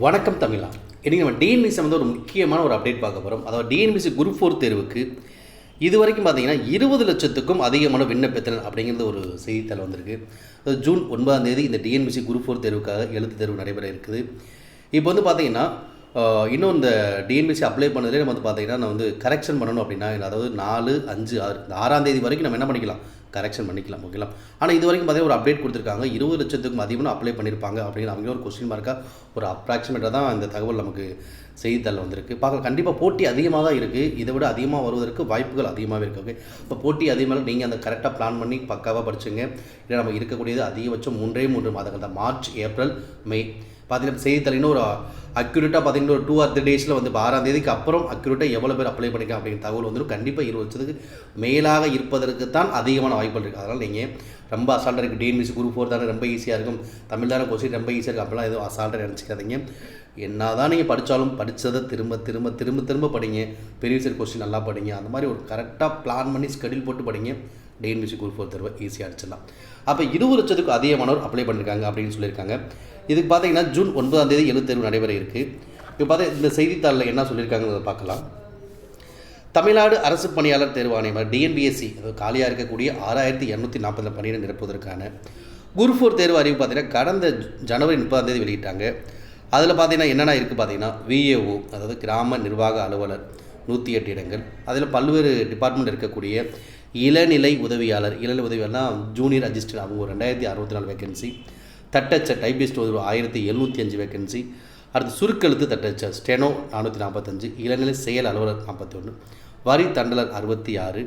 வணக்கம் தமிழா. இன்றைக்கி நம்ம டிஎன்பிசி வந்து ஒரு முக்கியமான ஒரு அப்டேட் பார்க்க போகிறோம் அதாவது டிஎன்பிசி குரூப் ஃபோர் தேர்வுக்கு இது வரைக்கும் பார்த்தீங்கன்னா இருபது லட்சத்துக்கும் அதிகமான விண்ணப்பத்தினர் அப்படிங்கிறது ஒரு செய்தித்தாள் வந்திருக்கு. அது ஜூன் ஒன்பதாம் தேதி இந்த டிஎன்பிசி குரூப் ஃபோர் தேர்வுக்காக எழுத்து தேர்வு நடைபெற இருக்குது. இப்போ வந்து பார்த்தீங்கன்னா இன்னும் இந்த டிஎன்பிசி அப்ளை பண்ணதுலேயே நம்ம வந்து பார்த்தீங்கன்னா நான் வந்து கரெக்ஷன் பண்ணணும் அப்படின்னா அதாவது நாலு அஞ்சு ஆறு இந்த ஆறாம் தேதி வரைக்கும் நம்ம என்ன பண்ணிக்கலாம்? கரெக்ஷன் பண்ணிக்கலாம் ஓகேங்களா ஆனால் இது வரைக்கும் பார்த்தீங்கன்னா ஒரு அப்டேட் கொடுத்துருக்காங்க. இருபது லட்சத்துக்கும் அதிகமாக அப்ளை பண்ணியிருப்பாங்க அப்படின்னு அவங்க ஒரு கொஸ்டின் மார்க்காக ஒரு அப்ராக்சிமேட்டாக தான் இந்த தகவல் நமக்கு செய்தித்தாள் வந்திருக்கு. பார்க்க கண்டிப்பாக போட்டி அதிகமாக தான் இருக்குது இதை விட அதிகமாக வருவதற்கு வாய்ப்புகள் அதிகமாகவே இருக்குது ஓகே இப்போ போட்டி அதிகமாக நீங்கள் அந்த கரெக்டாக பிளான் பண்ணி பக்காவாக படிச்சுங்க. இல்லை நம்ம இருக்கக்கூடியது அதிகபட்சம் மூன்றே மூன்று மாதங்கள் தான். March April May. பார்த்தீங்கன்னா செய்தித்தாளின்னு ஒரு அக்யூரேட்டாக பார்த்தீங்கன்னா ஒரு டூ ஆர் த்ரீ டேஸில் வந்து இப்போ ஆறாம் தேதிக்கு அப்புறம் அக்யூரேட்டாக எவ்வளோ பேர் அப்ளை பண்ணிக்கலாம் அப்படிங்கிற தகவல் வந்துடும் கண்டிப்பாக இருபது வருஷத்துக்கு மேலாக இருப்பதற்கு தான் அதிகமான வாய்ப்புகள் இருக்குது அதனால் நீங்கள் ரொம்ப அசால்ட்டாக இருக்குது டிஎன்பிசி குரூப் ஃபோர் தானே ரொம்ப ஈஸியாக இருக்கும். தமிழ் தானே கொஸ்டின் ரொம்ப ஈஸியாக இருக்கும் அப்படிலாம் எதுவும் அசால்ட்டாக நினச்சிக்காதீங்க. என்ன தான் நீங்கள் படித்தாலும் படித்ததை திரும்ப திரும்ப திரும்ப திரும்ப படிங்க. பெரிய கொஸ்டின் நல்லா படிங்க. அந்த மாதிரி ஒரு கரெக்டாக பிளான் பண்ணி ஸ்கெடியூல் போட்டு படிங்க. டிஎன்பிசி குரூப் ஃபோர் தேர்வை ஈஸியாக அடிச்சிடலாம். அப்போ இருபது லட்சத்துக்கு அதிகமானவர் அப்ளை பண்ணியிருக்காங்க அப்படின்னு சொல்லியிருக்காங்க. இதுக்கு பார்த்தீங்கன்னா ஜூன் ஒன்பதாம் தேதி எழுத்தேர்வு நடைபெற இருக்குது இப்போ பார்த்தா இந்த செய்தித்தாளில் என்ன சொல்லியிருக்காங்கிறத பார்க்கலாம். தமிழ்நாடு அரசு பணியாளர் தேர்வு ஆணையம் டிஎன்பிஎஸ்சி அதாவது காலியாக இருக்கக்கூடிய ஆறாயிரத்தி இரநூத்தி நாற்பதில் பணியிட நிரப்புவதற்கான குரூப் ஃபோர் தேர்வு அறிவு பார்த்தீங்கன்னா கடந்த ஜனவரி முப்பதாம் தேதி வெளியிட்டாங்க. அதில் பார்த்தீங்கன்னா என்னென்ன இருக்குது பார்த்தீங்கன்னா விஏஓ அதாவது கிராம நிர்வாக அலுவலர் நூற்றி எட்டு இடங்கள். அதில் பல்வேறு டிபார்ட்மெண்ட் இருக்கக்கூடிய இளநிலை உதவியாளர் இளநிலை உதவியாளர்னா ஜூனியர் அசிஸ்டன்ட் அவங்க ஒரு ரெண்டாயிரத்தி அறுபத்தி நாலு வேகன்சி தட்டச்ச டைபிஸ்ட் ஒரு ஆயிரத்தி எழுநூற்றி அஞ்சு வேகன்சி அடுத்து சுருக்கெழுத்து தட்டச்ச ஸ்டெனோ நானூற்றி நாற்பத்தஞ்சு இளநிலை செயல் அலுவலர் நாற்பத்தி ஒன்று வரி தண்டலர் அறுபத்தி ஆறு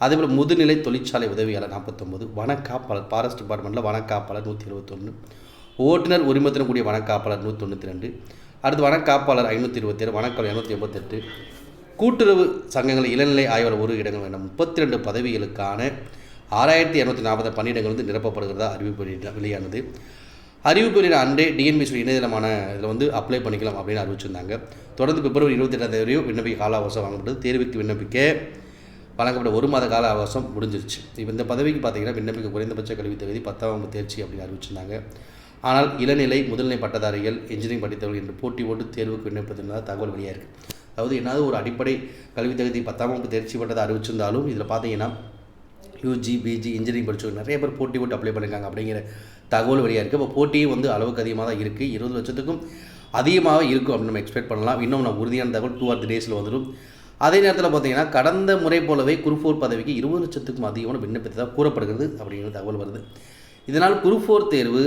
அதேபோல் முதுநிலை தொழிற்சாலை உதவியாளர் நாற்பத்தொம்பது வனக்காப்பாளர் ஃபாரஸ்ட் டிபார்ட்மெண்ட்டில் வனக்காப்பாளர் நூற்றி இருபத்தொன்று ஓட்டுநர் உரிமத்துடன் கூடிய வனக்காப்பாளர் நூற்றி தொண்ணூற்றி ரெண்டு அடுத்து வனக்காப்பாளர் ஐநூற்றி இருபத்தேழு வனக்காவலர் இரநூத்தி எண்பத்தெட்டு கூட்டுறவு சங்கங்கள் இளநிலை ஆய்வாளர் ஒரு இடங்கள் வேண்டும் முப்பத்தி ரெண்டு பதவிகளுக்கான ஆறாயிரத்தி இரநூத்தி நாற்பது பணியிடங்கள் வந்து நிரப்பப்படுகிறதா அறிவிப்பு வெளியானது. அறிவிப்பு வெளியிட அன்றே டிஎன்பிசி இணையதளமான இதில் வந்து அப்ளை பண்ணிக்கலாம் அப்படின்னு அறிவிச்சிருந்தாங்க. தொடர்ந்து பிப்ரவரி இருபத்தெட்டாம் தேதி வரையும் விண்ணப்பிக்க கால அவகாசம் வாங்கப்பட்டது. தேர்வுக்கு விண்ணப்பிக்க வழங்கப்பட்ட ஒரு மாத கால அவகாசம் முடிஞ்சிருச்சு. இப்போ இந்த பதவிக்கு பார்த்தீங்கன்னா விண்ணப்பிக்க குறைந்தபட்ச கல்வி தகுதி பத்தாம் வகுப்பு தேர்ச்சி அப்படின்னு அறிவிச்சிருந்தாங்க. ஆனால் இளநிலை முதல்நிலை பட்டதாரிகள் இன்ஜினியரிங் படித்தவர்கள் என்று போட்டி போட்டு தேர்வுக்கு விண்ணப்பத்திருந்ததாக தகவல் வெளியாக இருக்குது அதாவது என்னது ஒரு அடிப்படை கல்வி தகுதி பத்தாம் வகுப்பு தேர்ச்சி பட்டதை அறிவிச்சிருந்தாலும் இதில் பார்த்தீங்கன்னா யூஜி பிஜி இன்ஜினியரிங் படிச்சவங்க நிறைய பேர் போட்டி போட்டு அப்ளை பண்ணியிருக்காங்க அப்படிங்கிற தகவல் வெளியாக இருக்குது இப்போ போட்டியும் வந்து அளவுக்கு அதிகமாக தான் இருக்குது இருபது லட்சத்துக்கும் அதிகமாக இருக்கும் அப்படின்னு நம்ம எக்ஸ்பெக்ட் பண்ணலாம். இன்னும் நம்ம உறுதியான தகவல் டூ ஆர் த்ரீ டேஸில் வந்துடும். அதே நேரத்தில் பார்த்தீங்கன்னா கடந்த முறை போலவே குரூப் ஃபோர் பதவிக்கு இருபது லட்சத்துக்கும் அதிகமான விண்ணப்பித்ததாக கூறப்படுகிறது அப்படிங்கிற தகவல் வருது. இதனால் குரூப் ஃபோர் தேர்வு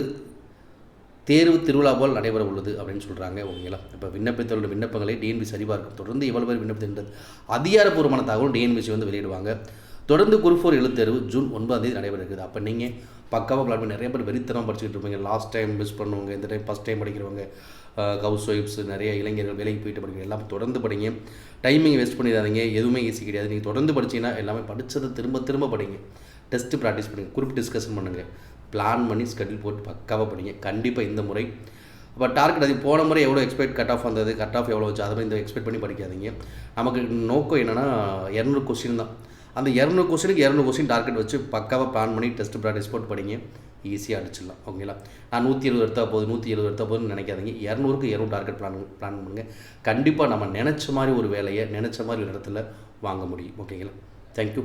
தேர்வு திருவிழா போல் நடைபெற உள்ளது அப்படின்னு சொல்கிறாங்க ஓகேங்களா? இப்போ விண்ணப்பித்தவர்களோட விண்ணப்பங்களை டிஎன்பி சரிபார்க்கும். தொடர்ந்து எவ்வளவு பேர் விண்ணப்பத்தின்றது அதிகாரப்பூர்வமான தகவல் டிஎன்பிசி வந்து வெளியிடுவாங்க. தொடர்ந்து குரூப் ஃபோர் எழுத்தேர்வு ஜூன் ஒன்பதாம் தேதி நடைபெற இருக்குது அப்போ நீங்கள் பக்காவாக பிளான் பண்ணி நிறைய பேர் வெறித்தனம் படிச்சுட்டு இருப்பீங்க. லாஸ்ட் டைம் மிஸ் பண்ணுவாங்க இந்த டைம் ஃபஸ்ட் டைம் படிக்கிறவங்க ஹவுஸ் ஒய்ஃப்ஸ் நிறைய இளைஞர்கள் வேலைக்கு போயிட்டு படிக்கிற எல்லாம் தொடர்ந்து படிங்க. டைமிங் வேஸ்ட் பண்ணிடாதீங்க. எதுவுமே ஈஸி கிடையாது. நீங்கள் தொடர்ந்து படிச்சீங்கன்னா எல்லாமே படித்ததை திரும்ப திரும்ப படிங்க. டெஸ்ட்டு ப்ராக்டிஸ் பண்ணுங்கள் குரூப் டிஸ்கஷன் பண்ணுங்கள் பிளான் பண்ணி ஸ்கெடியூல் போட்டு பக்காவாக படிங்க கண்டிப்பாக இந்த முறை. அப்போ டார்கெட் அது போன முறை எவ்வளோ எக்ஸ்பெக்ட் கட் ஆஃப் வந்தது கட் ஆஃப் எவ்வளோ வச்சு அதை மாதிரி இந்த எக்ஸ்பெக்ட் பண்ணி படிக்காதீங்க. நமக்கு நோக்கம் என்னென்னா இரநூறு கொஸ்டின் தான். அந்த இரநூறு கொஸ்டினுக்கு இரநூறு கொஸ்டின் டார்கெட் வச்சு பக்காவாக பிளான் பண்ணி டெஸ்ட் ப்ராக்டிஸ் போட்டு படிங்க. ஈஸியாக அடிச்சிடலாம் ஓகேங்களா நான் நூற்றி இருபது எடுத்தால் போதும் நூற்றி எழுபது எடுத்தால் போதும்னு நினைக்காதீங்க. இரநூறுக்கு இரநூறு டார்கெட் பிளான் பிளான் பண்ணுங்கள் கண்டிப்பாக நம்ம நினச்ச மாதிரி ஒரு வேலையை நினச்ச மாதிரி ஒரு இடத்துல வாங்க முடியும் ஓகேங்களா தேங்க்யூ